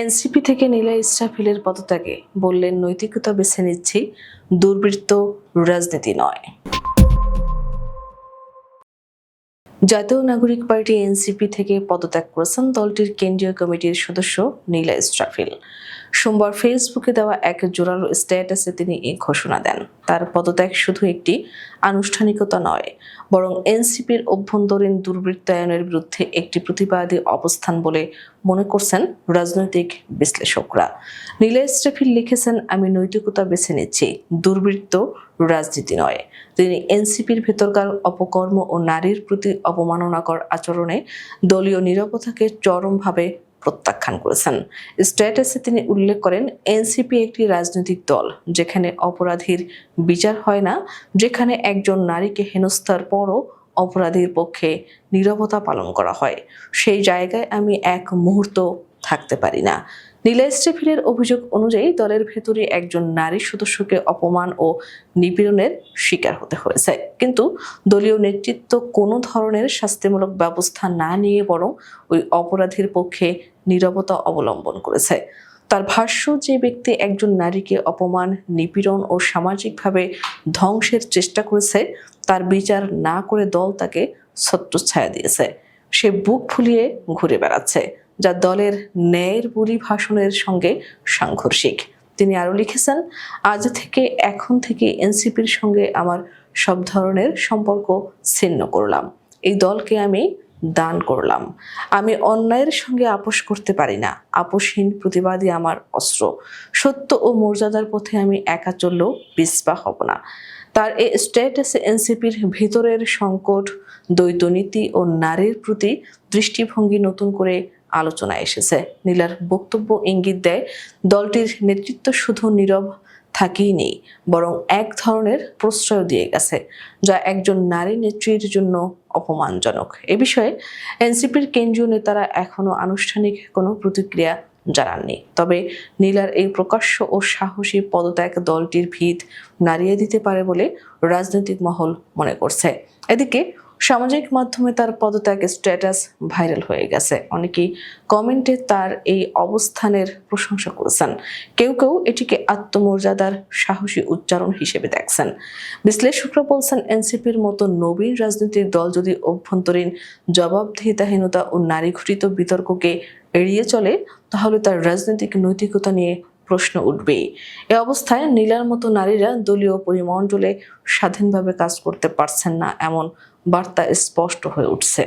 NCP থেকে নীলা ইসরাফিলের পদত্যাগে, বললেন নৈতিকতা বেছে নিচ্ছি, দুর্বৃত্ত রাজনীতি নয়। জাতীয় নাগরিক পার্টি এনসিপি থেকে পদত্যাগ করেছেন দলটির কেন্দ্রীয় কমিটির সদস্য নীলা ইসরাফিল। সোমবার ফেসবুকে দেওয়া এক জোরালো স্ট্যাটাসে তিনি এই ঘোষণা দেন। তার পদত্যাগ শুধু একটি আনুষ্ঠানিকতা নয়, বরং এনসিপির অভ্যন্তরীণ দুর্বৃত্তায়নের বিরুদ্ধে একটি প্রতিবাদী অবস্থান বলে মনে করছেন রাজনৈতিক বিশ্লেষকরা। নীলা ইসরাফিল লিখেছেন, আমি নৈতিকতা বেছে নিচ্ছি, দুর্বৃত্ত রাজনীতি নয়। তিনি এনসিপির ভেতরকার অপকর্ম ও নারীর প্রতি অবমাননাকর আচরণে দলীয় নিরাপত্তাকে চরমভাবে প্রত্যাখ্যান করেছেন। স্ট্যাটাসে তিনি উল্লেখ করেন, এনসিপি একটি রাজনৈতিক দল, যেখানে অপরাধীর বিচার হয় না, যেখানে একজন নারীকে হেনস্থার পরও অপরাধীর পক্ষে নিরবতা পালন করা হয়। সেই জায়গায় আমি এক মুহূর্ত থাকতে পারি না। নীলা স্টেফিনের অভিযোগ অনুযায়ী দলের ভেতরে একজন নারী সদস্যকে অপমান ও নিপীড়নের শিকার হতে হয়েছে। কিন্তু দলীয় নেতৃত্ব কোনো ধরনের শাস্তিমূলক ব্যবস্থা না নিয়ে বরং ওই অপরাধীর পক্ষে নীরবতা অবলম্বন করেছে। তার ভাষ্য, যে ব্যক্তি একজন নারীকে অপমান, নিপীড়ন ও সামাজিকভাবে ধ্বংসের চেষ্টা করেছে, তার বিচার না করে দল তাকে ছত্রছায়া দিয়েছে। সে বুক ফুলিয়ে ঘুরে বেড়াচ্ছে। যা দলের ন্যায়ের পরিভাষণের সঙ্গে সাংঘর্ষিক। তিনি আরও লিখেছেন, আজ থেকে এখন থেকে এনসিপির সঙ্গে আমার সব ধরনের সম্পর্ক ছিন্ন করলাম। এই দলকে আমি দান করলাম। আমি অন্যায়ের সঙ্গে আপোষ করতে পারি না। আপোষহীন প্রতিবাদী আমার অস্ত্র। সত্য ও মর্যাদার পথে আমি একা চললেও পিছপা হব না। তার এই স্ট্যাটাসে এনসিপির ভিতরের সংকট, দ্বৈতনীতি ও নারীর প্রতি দৃষ্টিভঙ্গি নতুন করে আলোচনায় এসেছে। নীলার বক্তব্য ইঙ্গিত দেয়, দলটির নেতৃত্ব শুধু নীরব থাকেই নেই, বরং এক ধরনের প্রশ্রয় দিয়ে গেছে, যা একজন নারী নেত্রীর জন্য অপমানজনক। এ বিষয়ে এনসিপির কেন্দ্রীয় নেতারা এখনও আনুষ্ঠানিক কোনো প্রতিক্রিয়া জানাননি। তবে নীলার এই প্রকাশ্য ও সাহসী পদত্যাগ দলটির ভিত নাড়িয়ে দিতে পারে বলে রাজনৈতিক মহল মনে করছে। এদিকে সামাজিক মাধ্যমে তার পদত্যাগ স্ট্যাটাস ভাইরাল হয়ে গেছে। অনেকেই কমেন্টে তার এই অবস্থানের প্রশংসা করেছেন। কেউ কেউ এটিকে আত্মমর্যাদার সাহসী উচ্চারণ হিসেবে দেখছেন। বিশ্লেষকরা বলছেন, এনসিপির মতো নবীন রাজনৈতিক দল যদি অভ্যন্তরীণ জবাবদিহিতাহীনতা ও নারী ঘটিত বিতর্ককে এড়িয়ে চলে, তাহলে তার রাজনৈতিক নৈতিকতা নিয়ে প্রশ্ন উঠবেই। এ অবস্থায় নীলার মতো নারীরা দলীয় পরিমণ্ডলে স্বাধীনভাবে কাজ করতে পারছেন না, এমন বার্তা স্পষ্ট হয়ে উঠছে।